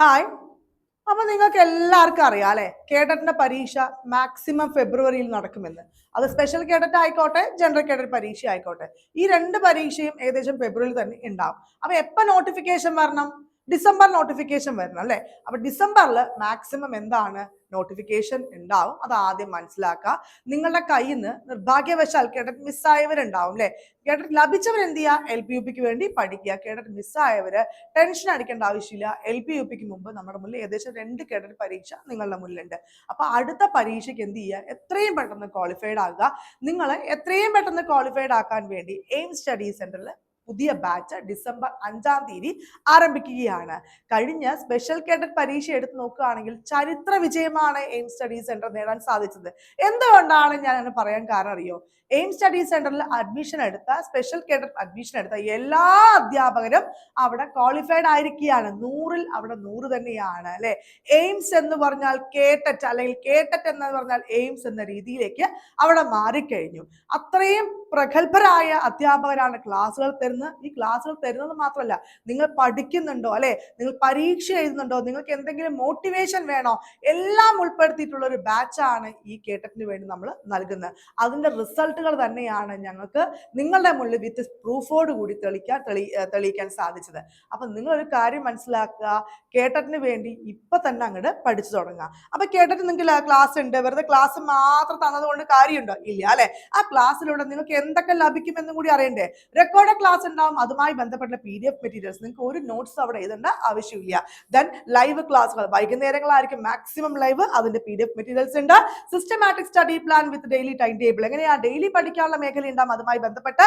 Hi അപ്പൊ നിങ്ങൾക്ക് എല്ലാവർക്കും അറിയാം അല്ലെ? കേഡറ്റിന്റെ പരീക്ഷ മാക്സിമം ഫെബ്രുവരിയിൽ നടക്കുമെന്ന്. അത് സ്പെഷ്യൽ കേഡറ്റ് ആയിക്കോട്ടെ ജനറൽ കേഡറ്റ് പരീക്ഷ ആയിക്കോട്ടെ. ഈ രണ്ട് പരീക്ഷയും ഏകദേശം ഫെബ്രുവരിയിൽ തന്നെ ഉണ്ടാവും. അപ്പൊ എപ്പോ നോട്ടിഫിക്കേഷൻ വരണം? ഡിസംബർ നോട്ടിഫിക്കേഷൻ വരണം അല്ലേ? അപ്പൊ ഡിസംബറിൽ മാക്സിമം എന്താണ് നോട്ടിഫിക്കേഷൻ ഉണ്ടാവും? അത് ആദ്യം മനസ്സിലാക്കുക. നിങ്ങളുടെ കയ്യിൽ നിന്ന് നിർഭാഗ്യവശാൽ കേഡറ്റ് മിസ്സായവരുണ്ടാവും അല്ലെ? കേഡറ്റ് ലഭിച്ചവർ എന്ത് ചെയ്യുക? എൽ പി യു പിക്ക് വേണ്ടി പഠിക്കുക. കേഡറ്റ് മിസ്സായവര് ടെൻഷൻ അടിക്കേണ്ട ആവശ്യമില്ല. എൽ പി യു പിക്ക് മുമ്പ് നമ്മുടെ മുന്നിൽ ഏകദേശം രണ്ട് കേഡറ്റ് പരീക്ഷ നിങ്ങളുടെ മുന്നിലുണ്ട്. അപ്പൊ അടുത്ത പരീക്ഷയ്ക്ക് എന്ത് ചെയ്യുക? എത്രയും പെട്ടെന്ന് ക്വാളിഫൈഡ് ആകുക. നിങ്ങൾ എത്രയും പെട്ടെന്ന് ക്വാളിഫൈഡ് ആക്കാൻ വേണ്ടി എയിം സ്റ്റഡി സെന്ററിൽ പുതിയ ബാച്ച് ഡിസംബർ അഞ്ചാം തീയതി ആരംഭിക്കുകയാണ്. കഴിഞ്ഞ സ്പെഷ്യൽ കേഡറ്റ് പരീക്ഷ എടുത്ത് നോക്കുകയാണെങ്കിൽ ചരിത്ര വിജയമാണ് എയിം സ്റ്റഡി സെന്റർ നേടാൻ സാധിച്ചത്. എന്തുകൊണ്ടാണ് ഞാൻ അങ്ങനെ പറയാൻ കാരണം അറിയോ? എയിം സ്റ്റഡി സെന്ററിൽ അഡ്മിഷൻ എടുത്ത സ്പെഷ്യൽ കേഡറ്റ് അഡ്മിഷൻ എടുത്ത എല്ലാ അധ്യാപകരും അവിടെ ക്വാളിഫൈഡ് ആയിരിക്കുകയാണ്. നൂറിൽ അവിടെ നൂറ് തന്നെയാണ് അല്ലെ? എയിംസ് എന്ന് പറഞ്ഞാൽ കേട്ടറ്റ് അല്ലെങ്കിൽ കേട്ടറ്റ് എന്ന് പറഞ്ഞാൽ എയിംസ് എന്ന രീതിയിലേക്ക് അവിടെ മാറിക്കഴിഞ്ഞു. അത്രയും പ്രഗത്ഭരായ അധ്യാപകരാണ് ക്ലാസ്സുകൾ തരുന്നത്. ഈ ക്ലാസ്സുകൾ തരുന്നത് മാത്രമല്ല നിങ്ങൾ പഠിക്കുന്നുണ്ടോ അല്ലെ? നിങ്ങൾ പരീക്ഷ എഴുതുന്നുണ്ടോ നിങ്ങൾക്ക് എന്തെങ്കിലും മോട്ടിവേഷൻ വേണോ എല്ലാം ഉൾപ്പെടുത്തിയിട്ടുള്ള ഒരു ബാച്ചാണ് ഈ കേട്ടറ്റിന് വേണ്ടി നമ്മൾ നൽകുന്നത്. അതിന്റെ റിസൾട്ടുകൾ തന്നെയാണ് ഞങ്ങൾക്ക് നിങ്ങളുടെ മുന്നിൽ വിത്ത് പ്രൂഫോട് കൂടി തെളിക്കാൻ തെളി തെളിയിക്കാൻ സാധിച്ചത്. അപ്പൊ നിങ്ങൾ ഒരു കാര്യം മനസ്സിലാക്കുക കേട്ടറ്റിന് വേണ്ടി ഇപ്പൊ തന്നെ അങ്ങോട്ട് പഠിച്ചു തുടങ്ങുക. അപ്പൊ കേട്ടറ്റ് നിങ്ങൾക്ക് ക്ലാസ് ഉണ്ട് വെറുതെ ക്ലാസ് മാത്രം തന്നതുകൊണ്ട് കാര്യമുണ്ടോ? ഇല്ല അല്ലെ? ആ ക്ലാസ്സിലൂടെ നിങ്ങൾക്ക് എന്തൊക്കെ ലഭിക്കുമെന്നും കൂടി അറിയണ്ടേ? റെക്കോർഡ് ക്ലാസ് ഉണ്ടാവും. അതുമായി ബന്ധപ്പെട്ട പി ഡി എഫ് മെറ്റീരിയൽസ് നിങ്ങൾക്ക് ഒരു നോട്ട്സ് അവിടെ എഴുതേണ്ട ആവശ്യമില്ല. ദെൻ ലൈവ് ക്ലാസ്സുകൾ വൈകുന്നേരങ്ങളായിരിക്കും മാക്സിമം ലൈവ് അതിന്റെ പി ഡി എഫ് മെറ്റീരിയൽസ് ഉണ്ട്. Systematic study plan with daily time table എങ്ങനെയാ? ഡെയിലി പഠിക്കാനുള്ള മേഖല ഉണ്ടാവും. അതുമായി ബന്ധപ്പെട്ട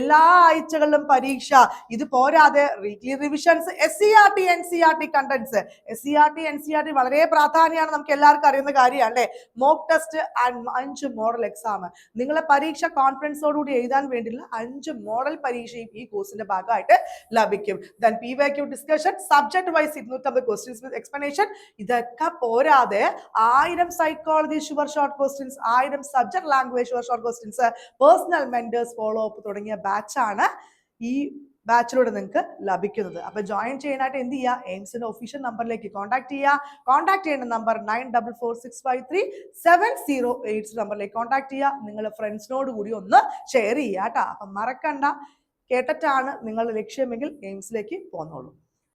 എല്ലാ ആഴ്ചകളിലും പരീക്ഷ. ഇത് പോരാതെ weekly revisions S C R T N C R T contents S C R T N C R T വളരെ പ്രാധാന്യമാണ്. നമുക്ക് എല്ലാവർക്കും അറിയുന്ന കാര്യമാണ് അല്ലേ മോക്ക് ടെസ്റ്റ് ആൻഡ് അഞ്ച് മോഡൽ എക്സാം നിങ്ങളെ പരീക്ഷ കോൺഫിഡൻസോടുകൂടി എഴുതാൻ വേണ്ടിയുള്ള അഞ്ച് മോഡൽ പരീക്ഷയും ഈ കോഴ്സിന്റെ ഭാഗമായിട്ട് ലഭിക്കും. Then P Y Q discussion subject wise ഇരുന്നൂറ്റമ്പത് ക്വസ്റ്റ്യൻസ് വിത്ത് എക്സ്പ്ലനേഷൻ ഇതൊക്കെ പോരാതെ ആയിരം സൈക്കോളജി ഷുവർ ഷോർട്ട് ക്വസ്റ്റ്യൻസ് ആയിരം subject language sure short questions personal mentors follow up തുടങ്ങിയ ബാച്ചാണ് ഈ ബാച്ചിലൂടെ നിങ്ങൾക്ക് ലഭിക്കുന്നത്. അപ്പൊ ജോയിൻ ചെയ്യാനായിട്ട് എന്ത് ചെയ്യുക എയിംസിന്റെ ഒഫീഷ്യൽ നമ്പറിലേക്ക് കോൺടാക്ട് ചെയ്യുക കോൺടാക്ട് ചെയ്യേണ്ട number nine double four six five three seven zero eight നമ്പറിലേക്ക് കോൺടാക്ട് ചെയ്യുക നിങ്ങളുടെ ഫ്രണ്ട്സിനോട് കൂടി ഒന്ന് ഷെയർ ചെയ്യുക കേട്ടോ അപ്പം മറക്കണ്ട. കേട്ടിട്ടാണ് നിങ്ങളുടെ ലക്ഷ്യമെങ്കിൽ എയിംസിലേക്ക് പോന്നോളൂ.